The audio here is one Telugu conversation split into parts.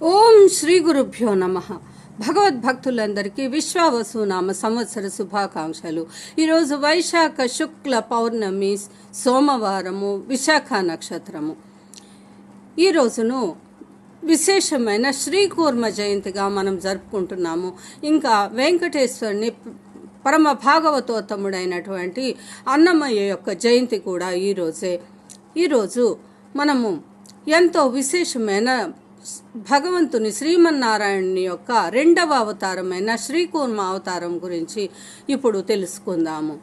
ఓం శ్రీ గురుభ్యో నమ. భగవద్భక్తులందరికీ విశ్వావసు నామ సంవత్సర శుభాకాంక్షలు. ఈరోజు వైశాఖ శుక్ల పౌర్ణమి సోమవారము విశాఖ నక్షత్రము. ఈ రోజును విశేషమైన శ్రీకూర్మ జయంతిగా మనం జరుపుకుంటున్నాము. ఇంకా వెంకటేశ్వరుని పరమ భాగవతోత్తముడైనటువంటి అన్నమయ్య యొక్క జయంతి కూడా ఈరోజే ఈరోజు మనము ఎంతో విశేషమైన భగవంతుని శ్రీమన్నారాయణుని యొక్క రెండవ అవతారమైన శ్రీకూర్మ అవతారం గురించి ఇప్పుడు తెలుసుకుందాము.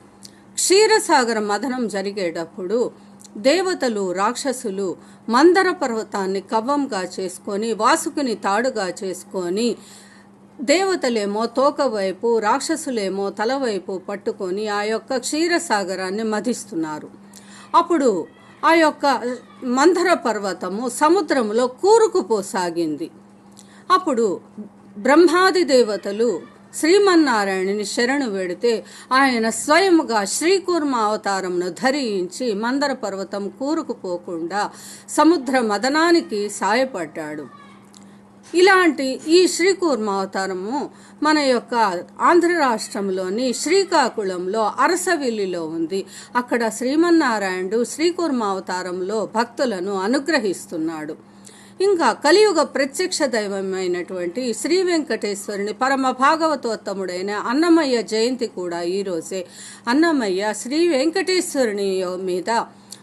క్షీరసాగర మదనం జరిగేటప్పుడు దేవతలు రాక్షసులు మందర పర్వతాన్ని కవ్వంగా చేసుకొని వాసుకుని తాడుగా చేసుకొని దేవతలేమో తోక వైపు రాక్షసులేమో తలవైపు పట్టుకొని ఆ యొక్క క్షీరసాగరాన్ని మధిస్తున్నారు. అప్పుడు ఆ యొక్క మందర పర్వతము సముద్రంలో కూరుకుపోసాగింది. అప్పుడు బ్రహ్మాది దేవతలు శ్రీమన్నారాయణుని శరణు వేడితే ఆయన స్వయముగా శ్రీకూర్మ అవతారంను ధరించి మందర పర్వతం కూరుకుపోకుండా సముద్ర మదనానికి సాయపడ్డాడు. ఇలాంటి ఈ శ్రీకూర్మ అవతారము మన యొక్క ఆంధ్ర రాష్ట్రంలోని శ్రీకాకుళంలో అరసవిల్లిలో ఉంది. అక్కడ శ్రీమన్నారాయణుడు శ్రీకూర్మ అవతారంలో భక్తులను అనుగ్రహిస్తున్నాడు. ఇంకా కలియుగ ప్రత్యక్ష దైవమైనటువంటి శ్రీ వెంకటేశ్వరుని పరమ భాగవతోత్తముడైన అన్నమయ్య జయంతి కూడా ఈరోజే అన్నమయ్య శ్రీ వెంకటేశ్వరుని మీద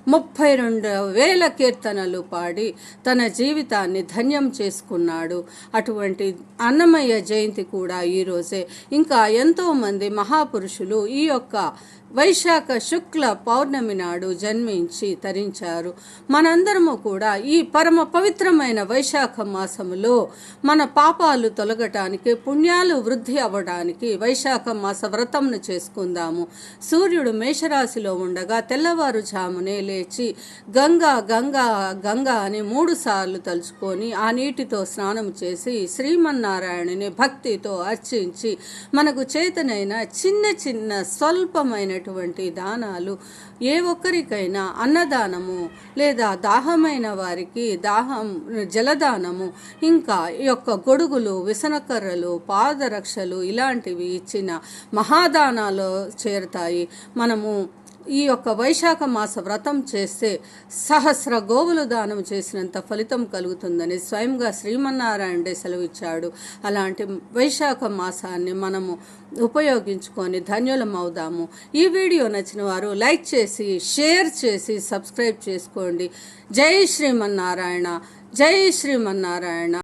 ముప్పై రెండు వేల కీర్తనలు పాడి తన జీవితాన్ని ధన్యం చేసుకున్నాడు. అటువంటి అన్నమయ్య జయంతి కూడా ఈరోజే ఇంకా ఎంతోమంది మహాపురుషులు ఈ యొక్క వైశాఖ శుక్ల పౌర్ణమి నాడు జన్మించి తరించారు. మనందరము కూడా ఈ పరమ పవిత్రమైన వైశాఖ మాసములో మన పాపాలు తొలగటానికి పుణ్యాలు వృద్ధి అవ్వడానికి వైశాఖ మాస వ్రతంను చేసుకుందాము. సూర్యుడు మేషరాశిలో ఉండగా తెల్లవారుజామునే లేచి గంగా గంగా గంగా అని మూడు సార్లు తలుచుకొని ఆ నీటితో స్నానం చేసి శ్రీమన్నారాయణుని భక్తితో అర్చించి మనకు చేతనైన చిన్న చిన్న స్వల్పమైన స్వల్పమైనటువంటి దానాలు ఏ ఒక్కరికైనా అన్నదానము లేదా దాహమైన వారికి దాహం జలదానము ఇంకా ఈ యొక్క గొడుగులు విసనకర్రలు పాదరక్షలు ఇలాంటివి ఇచ్చిన మహాదానాలు చేరుతాయి. మనము ఈ యొక్క వైశాఖ మాస వ్రతం చేస్తే సహస్ర గోవులు దానం చేసినంత ఫలితం కలుగుతుందని స్వయంగా శ్రీమన్నారాయణుడే సెలవిచ్చాడు. అలాంటి వైశాఖ మాసాన్ని మనము ఉపయోగించుకొని ధన్యులం అవుదాము. ఈ వీడియో నచ్చిన వారు లైక్ చేసి షేర్ చేసి సబ్స్క్రైబ్ చేసుకోండి. జై శ్రీమన్నారాయణ. జై శ్రీమన్నారాయణ.